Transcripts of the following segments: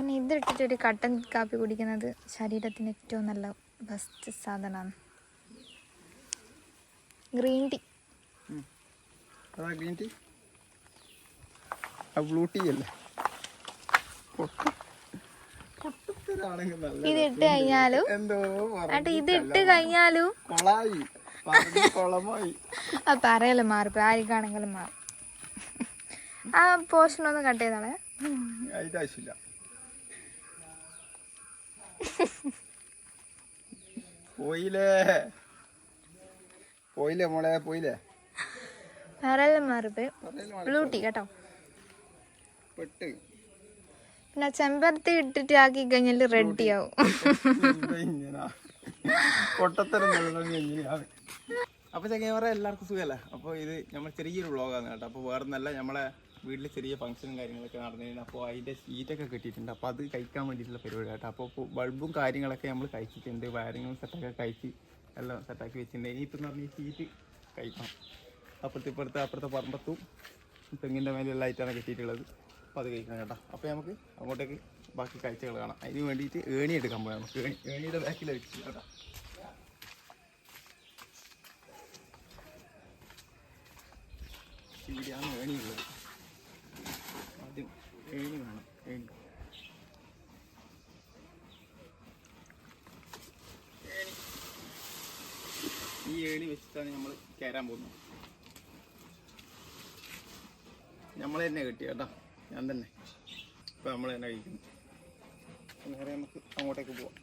പിന്നെ ഇതിട്ടിട്ട് ഒരു കട്ടൻ കാപ്പി കുടിക്കുന്നത് ശരീരത്തിന് ഏറ്റവും നല്ല ബെസ്റ്റ് സാധനമാണ് green tea green tea blue tea അല്ലേ? ഇതിട്ട് കഴിഞ്ഞാലും? എന്നിട്ട് ഇതിട്ട് കഴിഞ്ഞാലും? ആ പറയല്ലോ മാറി ആർക്കാണെങ്കിലും മാറും. ആ പോർഷൻ ഒന്ന് കട്ട് ചെയ്താളെ. അതിന്റെ ആവശ്യമില്ല. പോയില്ലേ? പോയില്ലേ മോളെ പോയില്ലേ? പറയല്ലോ മാറിപ്പോയി. മോളെ. കേട്ടോ. പെട്ട്. പിന്നെ ചെമ്പരത്തി ഇട്ടിട്ട് ആക്കി കഴിഞ്ഞാൽ റെഡി ആവും. അപ്പൊ ചങ്ങേവറ എല്ലാവർക്കും സുഖമല്ല അപ്പോൾ ഇത് നമ്മൾ ചെറിയൊരു വ്ളോഗാണ് കേട്ടോ. അപ്പൊ വേറെ നല്ല നമ്മളെ വീട്ടിൽ ചെറിയ ഫംഗ്ഷനും കാര്യങ്ങളൊക്കെ നടന്നിരുന്നു അപ്പോൾ അതിന്റെ ഷീറ്റൊക്കെ കിട്ടിയിട്ടുണ്ട്. അപ്പോൾ അത് കഴിക്കാൻ വേണ്ടിയിട്ടുള്ള പരിപാടി കേട്ടോ അപ്പോൾ ബൾബും കാര്യങ്ങളൊക്കെ നമ്മൾ കഴിച്ചിട്ടുണ്ട്. വയറിങ്ങും സെറ്റൊക്കെ കഴിച്ച് എല്ലാം സെറ്റാക്കി വെച്ചിട്ടുണ്ട്. ഇനിയിപ്പോൾ എന്ന് പറഞ്ഞാൽ ഷീറ്റ് കഴിക്കണം. അപ്പുറത്തെ ഇപ്പുറത്തെ അപ്പുറത്തെ പറമ്പത്തും തെങ്ങിന്റെ മേലെയുള്ള ലൈറ്റാണ് കിട്ടിയിട്ടുള്ളത്. അപ്പോൾ അത് കഴിക്കണം കേട്ടോ. അപ്പോൾ നമുക്ക് അങ്ങോട്ടേക്ക് ബാക്കി കാഴ്ചകൾ കാണാം. അതിന് വേണ്ടിയിട്ട് ഏണി എടുക്കാൻ പോയാൽ നമുക്ക്. ഏണി ഏണിയുടെ ബാക്കിൽ വെച്ച് കേട്ടോ. ഇവിടെയാണ് ഏണിയുള്ളത്. ആദ്യം ഏണി വേണം ഏണി. ഈ ഏണി വെച്ചിട്ടാണ് നമ്മൾ കയറാൻ പോകുന്നത്. നമ്മൾ തന്നെ കിട്ടി കേട്ടോ. ഞാൻ തന്നെ. ഇപ്പം നമ്മൾ തന്നെ കഴിക്കുന്നു. നേരെ നമുക്ക് അങ്ങോട്ടേക്ക് പോവാം.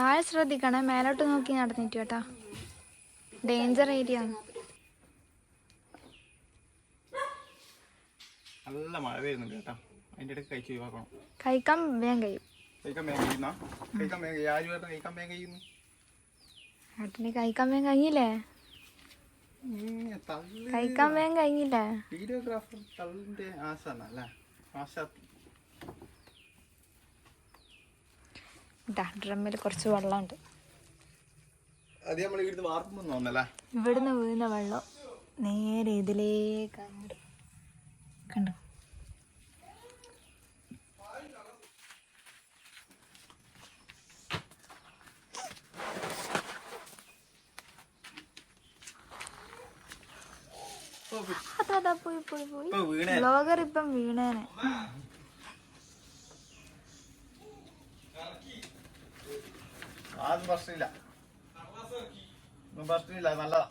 താഴെ ശ്രദ്ധിക്കണേ മേലോട്ട് നോക്കി നടന്നിട്ട് കേട്ടാ. ഡേഞ്ചർ ഏരിയ ആണ്. നല്ല മഴ വരുന്നുണ്ട് കേട്ടോ. അതിന്റെ ഇടയ്ക്ക് കഴിച്ച് ഒഴിവാക്കണം. കഴിക്കാൻ വേഗം കഴിയും. കഴിക്കാൻ വേഗം കഴിയുന്ന? കഴിക്കാൻ വേഗം കഴിയും. ആര് പറഞ്ഞ കഴിക്കാൻ വേഗം കഴിയുന്നു? ഏട്ടന് കഴിക്കാൻ വേഗം കഴിഞ്ഞില്ലേ? കഴിക്കാൻ വേഗം കഴിഞ്ഞില്ലേ? വീഡിയോഗ്രാഫർ അല്ലേ? ഇതാ ഡ്രമ്മിൽ കുറച്ച് വെള്ളമുണ്ട്. ഇവിടുന്ന് വീണ വെള്ളം നേരെ ഇതിലേക്ക് അങ്ങോട്ട് കണ്ടോ? അതാ പോയി പോയി പോയി. ബ്ലോഗർ ഇപ്പം വീണേനെ. ആദ്യം പ്രശ്നമില്ല. പ്രശ്നമില്ല നല്ലതാ.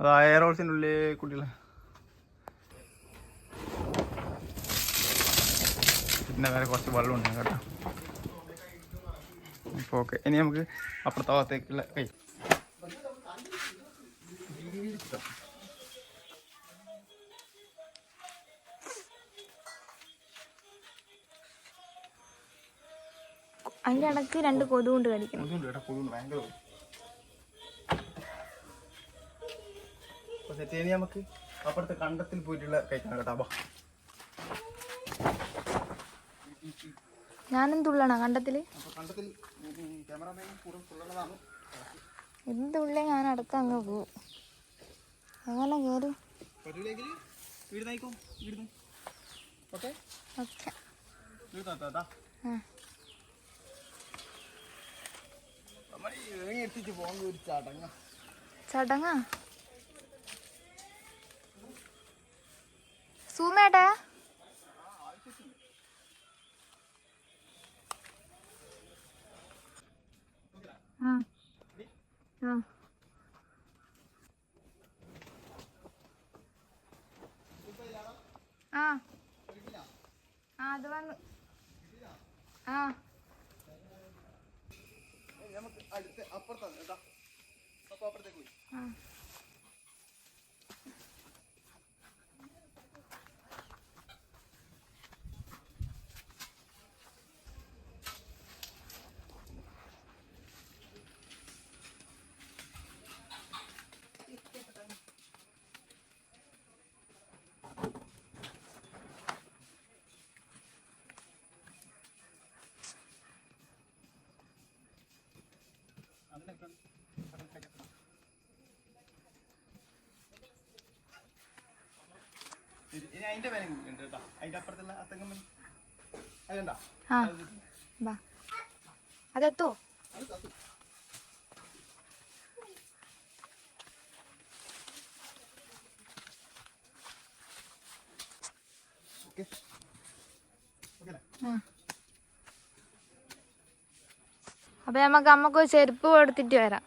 അത് എയർ ഹോൾസിന്റെ ഉള്ളിൽ കുട്ടികളെ. പിന്നെ വേറെ കുറച്ച് വെള്ളമുണ്ട് കേട്ടോ. അപ്പോൾ ഓക്കെ ഇനി നമുക്ക് അപ്പുറത്തെ ഭാഗത്തേക്കുള്ള കൈ അതിന്റെ ഇടയ്ക്ക് രണ്ട് കൊതു കൊണ്ട്. അപ്പൊ നമുക്ക് അപ്പുറത്തെ കണ്ടത്തിൽ പോയിട്ടുള്ള കഴിക്കണം കേട്ടോ ഞാനും തുള്ളണ കണ്ടത്തിൽ? എന്ത് എന്തുള്ളേ ഞാൻ അടുത്ത് അങ്ങ് പോവും. അങ്ങനെ കയറി വീടുന്ന്. ഓക്കെ? ഓക്കെ. ആ നമ്മൾ ഈ ഏണി എത്തിച്ച് പോകുന്ന ഒരു ചടങ്ങ? സൂമേട്ടാ? ആ. ആ. ആ. അത് വന്നു. ആ. അടുത്ത് അപ്പുറത്താണ്. കേട്ടോ അപ്പൊ അപ്പുറത്തേക്ക് പോയി. ഇനി അതിന്റെ വില ഉണ്ട് കേട്ടോ. അതിന്റെ അപ്പുറത്തുള്ള ആ തെങ്ങ് മരം. അതുണ്ടോ ആ വാ. അതെത്തോ. ഓക്കേ അല്ലേ? അപ്പൊ നമുക്ക് അമ്മയ്ക്ക് ഒരു ചെരുപ്പ് കൊടുത്തിട്ട് വരാം.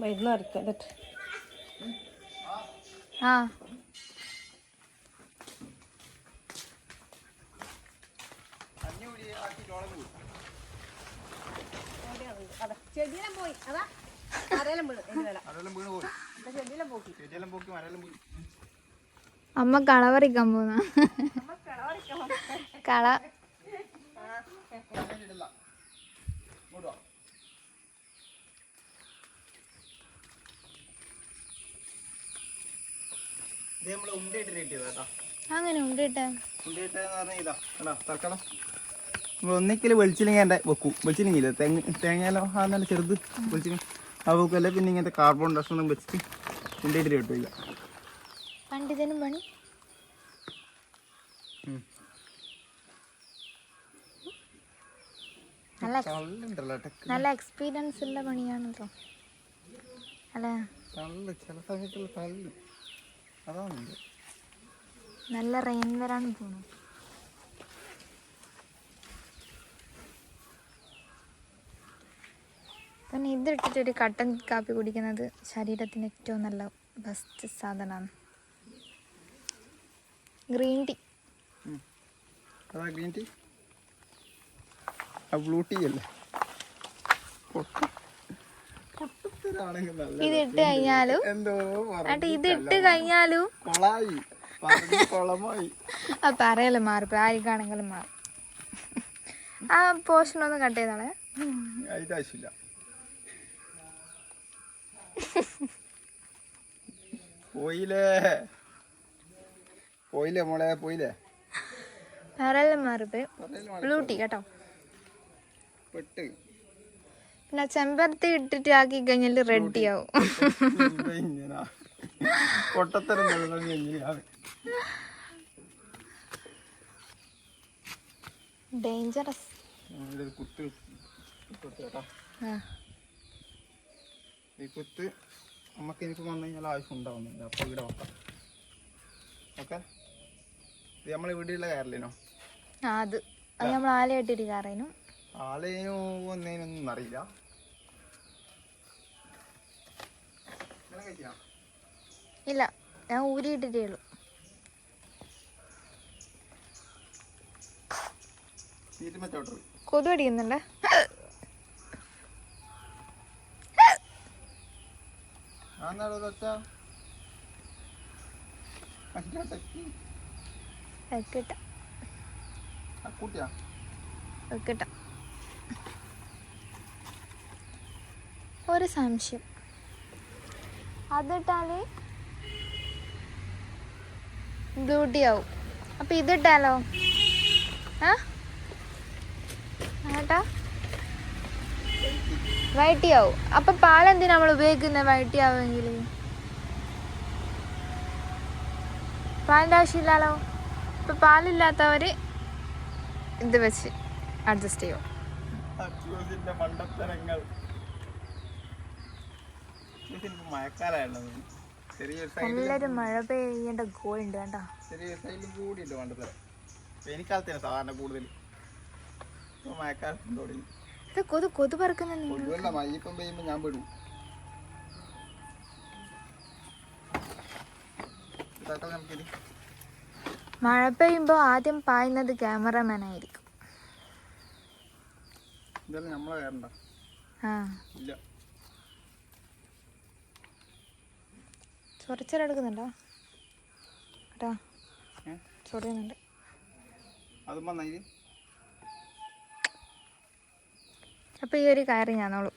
മരുന്ന് ആ കഞ്ഞി ആക്കി ചോളം കൂടും അതാ. ചെടിയിലും പോയി. അതാ. അരയെല്ലാം വീണ്. വീണ് പോയി. അമ്മ കള പറിക്കാൻ പോന്ന കള. അങ്ങനെ ഒന്നിക്കൽ വെളിച്ചില്ലെങ്കിൽ എന്റെ വെക്കും. വെളിച്ചില്ലെങ്കില്ല തെങ്ങ് തേങ്ങയിലോ ആ നല്ല ചെറുത് വെളിച്ചില്ലെങ്കിൽ ആ വെക്കുമല്ലേ പിന്നെ ഇങ്ങനത്തെ കാർബൺ ഡസ്റ്റ് ഒന്നും വെച്ചിട്ട് ഉണ്ടയിട്ട് കിട്ടില്ല പണ്ടിതനും പണി. നല്ല എക്സ്പീരിയൻസ് ഉള്ള പണിയാണല്ലോ. അല്ലേ? നല്ല റെയിൻ വരാണ് തോന്നുന്നു പിന്നെ ഇതിട്ടിട്ട് ഒരു കട്ടൻ കാപ്പി കുടിക്കുന്നത് ശരീരത്തിന് ഏറ്റവും നല്ല ബെസ്റ്റ് സാധനമാണ്. Green tea green tea blue tea അല്ലേ? പൊട്ടത്തരാണെങ്കിൽ നല്ല ഇത് ഇട്ട് കഴിഞ്ഞാലും? എന്തോ എന്നിട്ട് ഇത് ഇട്ട് കഴിഞ്ഞാലും? പറയല്ലോ മാറി ആർക്കാണെങ്കിലും മാറും ആ പോർഷൻ ഒന്ന് കട്ട് ചെയ്താളേ. ആവശ്യമില്ല. പോയില്ലേ? പോയില്ലേ മോളെ പോയില്ലേ? പറയല്ലോ മാറിപ്പോ പറഞ്ഞില്ലേ മോളെ? കേട്ടോ. പെട്ട്. പിന്നെ ചെമ്പരത്തി ഇട്ടിട്ട് ആക്കി കഴിഞ്ഞാൽ റെഡി ആവും. പൊട്ടത്തരം ഡേഞ്ചറസ് കുത്ത്. കുത്ത് നമുക്ക് എനിക്ക് വന്നു കഴിഞ്ഞാൽ ആവശ്യം ഉണ്ടാവുന്നില്ല അപ്പോൾ ഇവിടെ വെക്കാം. ഓക്കെ? ഇത് നമ്മൾ വീട്ടിലുള്ള കയറലിനോ? അത്. അത് നമ്മൾ ആലയായിട്ടിട്ട് കാറേനു ആളേനു വന്നതിനൊന്നും അറിയില്ല. ഇങ്ങനെ കഴിക്കാം ഇല്ല ഞാൻ ഊരിയിട്ടിട്ടേ ഉള്ളൂ. സീറ്റ് മറ്റോട്ട് കൊതു അടിക്കുന്നുണ്ട് ഒരു സംശയം. അതിട്ടാൽ ബ്യൂട്ടിയാവും അപ്പൊ ഇതിട്ടാലോ? ആ? ഏട്ടാ വൈറ്റി ആവും അപ്പൊ പാലെന്തിനാ നമ്മൾ ഉപയോഗിക്കുന്നത് വൈറ്റി പാലിന്റെ പാലിന്റെ ആവശ്യമില്ലല്ലോ ഇപ്പൊ പാലില്ലാത്തവര് ഇത് വെച്ച് അഡ്ജസ്റ്റ് ചെയ്യും. മണ്ടത്തരങ്ങൾ. സൈഡിൽ മഴ പെയ്യേണ്ട ഗോൾ ഉണ്ട് കേട്ടോ കൂടിയുണ്ട് സാധാരണ കൂടുതൽ. മഴക്കാലത്തും തുടങ്ങി ഇത് കൊതു കൊതു പറക്കുന്ന ഞാൻ പെടും. മഴ പെയ്യുമ്പോൾ ആദ്യം പായുന്നത് ക്യാമറമാൻ ആയിരിക്കും. ചൊറിച്ചെടുക്കുന്നുണ്ടോ കേട്ടോ? ചൊറിയുന്നുണ്ട്. അതും അപ്പോൾ ഈ ഒരു കയറി ഞാനോളൂ.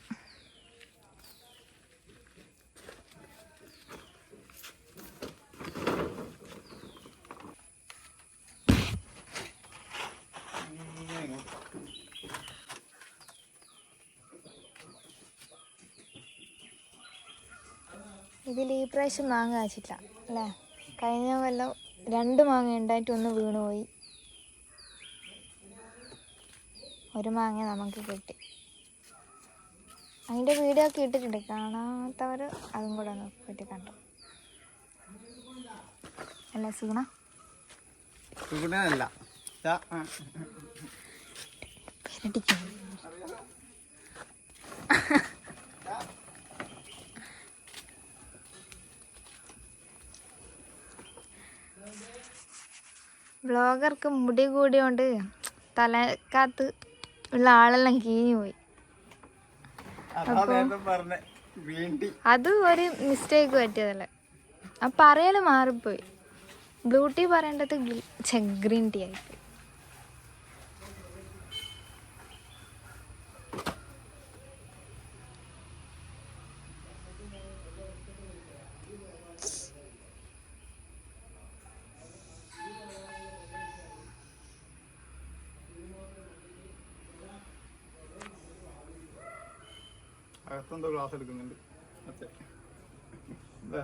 ഇതിൽ ഈ പ്രാവശ്യം മാങ്ങ കാച്ചിട്ട അല്ലേ? കഴിഞ്ഞ കൊല്ലം രണ്ട് മാങ്ങ ഉണ്ടായിട്ട് ഒന്ന് വീണുപോയി. ഒരു മാങ്ങ നമുക്ക് കിട്ടി. അതിന്റെ വീഡിയോ ഒക്കെ ഇട്ടിട്ടുണ്ട്. കാണാത്തവർ അതും കൂടെ ഒന്ന് പറ്റി കണ്ടു? അല്ല സുഗുണ സുഗുണല്ല ബ്ലോഗർക്ക് മുടി കൂടിയോണ്ട് തലക്കാത്ത് ഉള്ള ആളെല്ലാം കീഞ്ഞു പോയി. അതാ ഒരു മിസ്റ്റേക്ക് പറ്റിയതല്ല. ആ പറയൽ മാറിപ്പോയി. ബ്ലൂ ടീ പറയേണ്ടത് ഗ്രീൻ ടീ ആയിപ്പോയി. ക്ലാസ് എടുക്കുന്നുണ്ട് അതെ ദാ.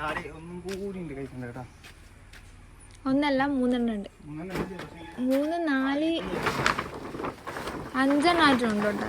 ഒന്നും കൂടി ഉണ്ട് കഴിക്കണ്ട കേട്ടോ. ഒന്നല്ല മൂന്നെണ്ണം ഉണ്ട് മൂന്നെണ്ണം മൂന്ന് നാല് അഞ്ചെണ്ണായിട്ടുണ്ട് കേട്ടോ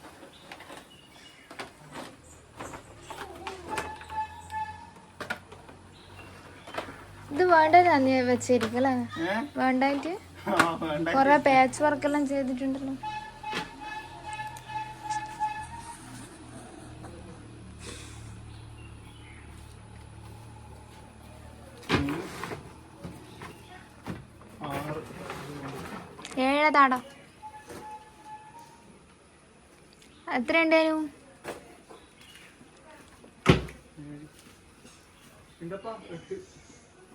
ഇത് വേണ്ട വെച്ചിരിക്കല്ലേ? ഏ? വേണ്ടായിട്ട്? കൊറേ പാച്ച് വർക്കെല്ലാം ചെയ്തിട്ടുണ്ടല്ലോ. ആറ് ഏഴതാടോ? എത്ര ഉണ്ടായിരുന്നു ഇണ്ടപ്പാ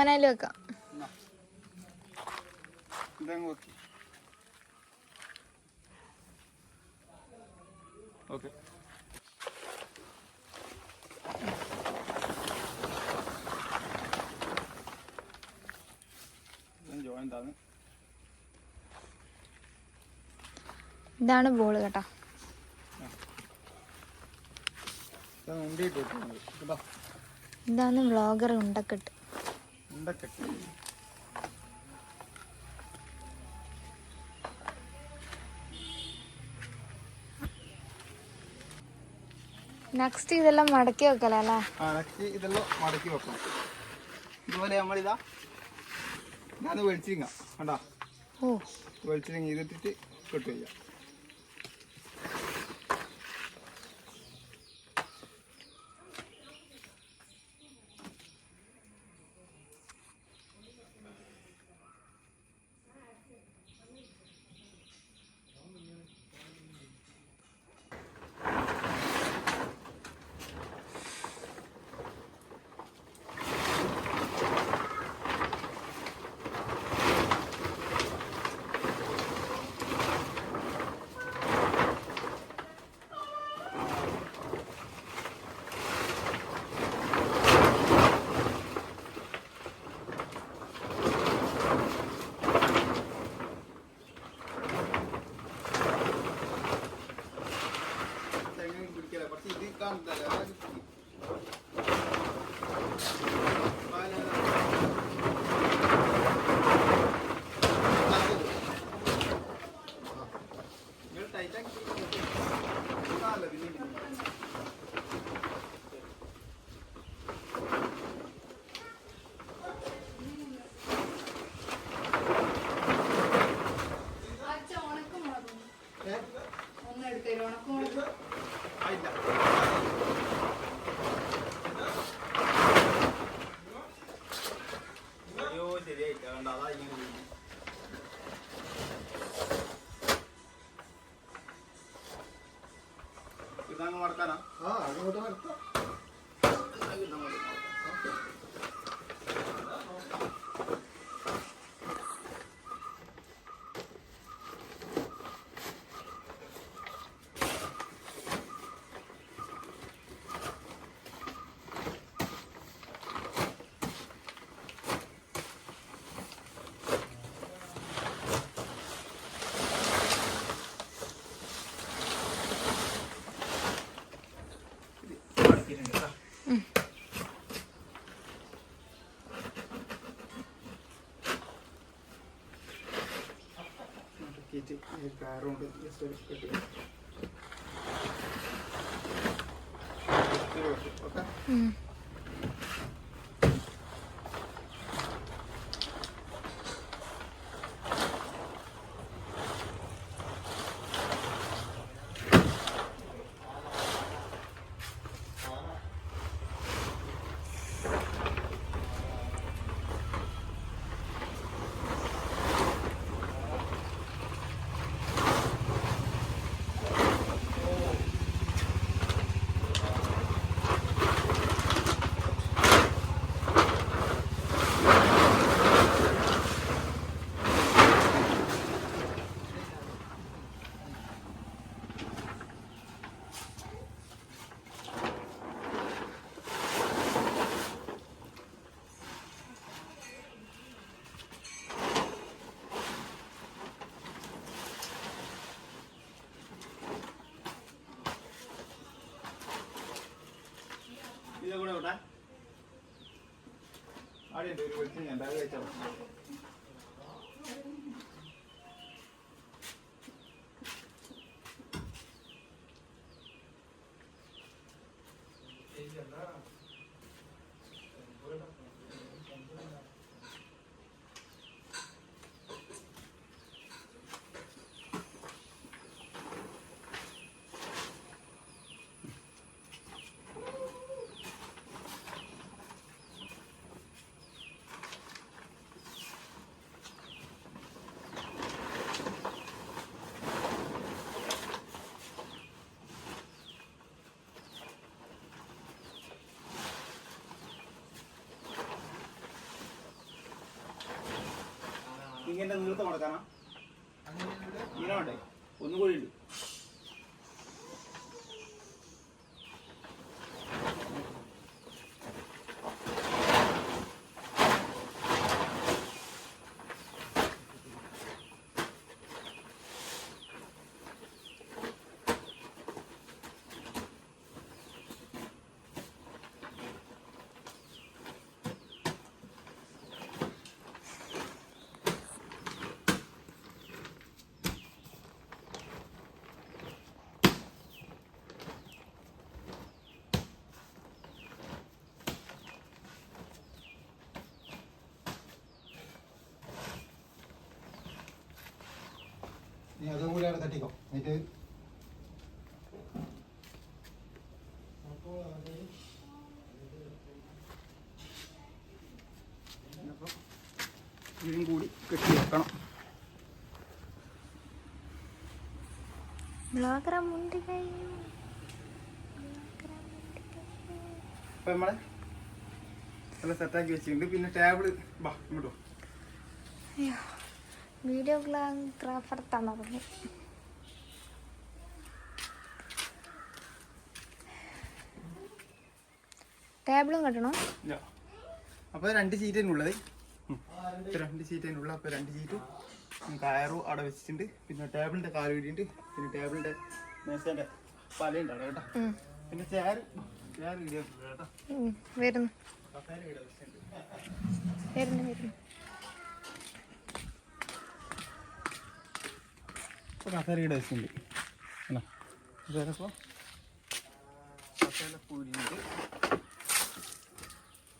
തോനായാലും വെക്കാം. ഇതാണ്. ബോൾ കേട്ടോ. ഇതാണ് വ്ളോഗർ ഉണ്ടക്കെട്ട്. ഉണ്ടക്കെട്ട് നെക്സ്റ്റ് ഇതെല്ലാം മടക്കി വെക്കലല്ലേ ആ നെക്സ്റ്റ് ഇതെല്ലാം മടക്കി വെക്കണം. ഇതുപോലെ നമ്മളിതാ ഞാൻ വെളിച്ചിരിങ്ങ കണ്ടാ? ഓ. വെളിച്ചിരിങ്ങ ഇതിട്ടിട്ട് കെട്ടു ചെയ്യാം ഈ കാറുകൊണ്ട് ജസ്റ്റ് ഒരു ഓക്കെ അവിടെ ഉണ്ട് ഒരു വെളിച്ചം ഞാൻ ബാഗ് കഴിച്ചാൽ ഇങ്ങനെ നീളത്ത് മടക്കാനാ ഇങ്ങനെ വേണ്ടേ ഒന്നും കൂടി ഉണ്ട്. നീ അതും കൂടി അവിടെ തട്ടിക്കോ. എന്നിട്ട് ഇതും കൂടി കെട്ടി വെക്കണം. അപ്പം നമ്മളെ നല്ല സെറ്റാക്കി വെച്ചിട്ടുണ്ട്. പിന്നെ ടേബിൾ ബാ ഇങ്ങോട്ട് വാ. ഗ്രാഫർ തളർന്നു ടേബിളും കെട്ടണോ. അപ്പോൾ രണ്ട് സീറ്റ് ഉള്ളത്. രണ്ട് സീറ്റ് ഉള്ളത് അപ്പോൾ രണ്ട് സീറ്റും കയറും അവിടെ വെച്ചിട്ടുണ്ട്. പിന്നെ ടേബിളിന്റെ കാൽ വീടിയുണ്ട് പിന്നെ ടേബിളിന്റെ മേശേന്റെ പലയുണ്ട് അവിടെ കേട്ടോ. പിന്നെ ചെയർ ചെയർ വീഡിയോ കേട്ടോ വരുന്നു. വരുന്നു വരുന്നു. കസേര ഇവിടെ വെച്ചിട്ടുണ്ട്. അല്ല? കസേര കസേര പൂരിയുണ്ട്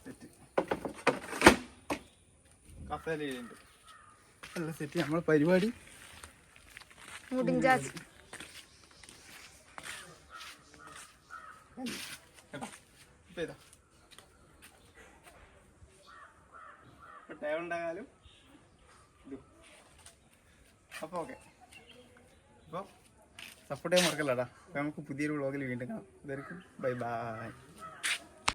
സെറ്റ്. അല്ല നല്ല സെറ്റ്. നമ്മളെ പരിപാടി മുടിഞ്ചാച്ച് കേട്ടോ ഇപ്പം ഇതാ ഇപ്പം ടേബിൾ ഉണ്ടായാലും ഇതും അപ്പോൾ ഓക്കെ അപ്പോൾ സപ്പോർട്ട് ചെയ്യാൻ മറക്കല്ലടാ നമുക്ക് പുതിയൊരു വ്ളോഗിൽ വീണ്ടും കാണാം. ഇതായിരിക്കും ബൈ ബൈ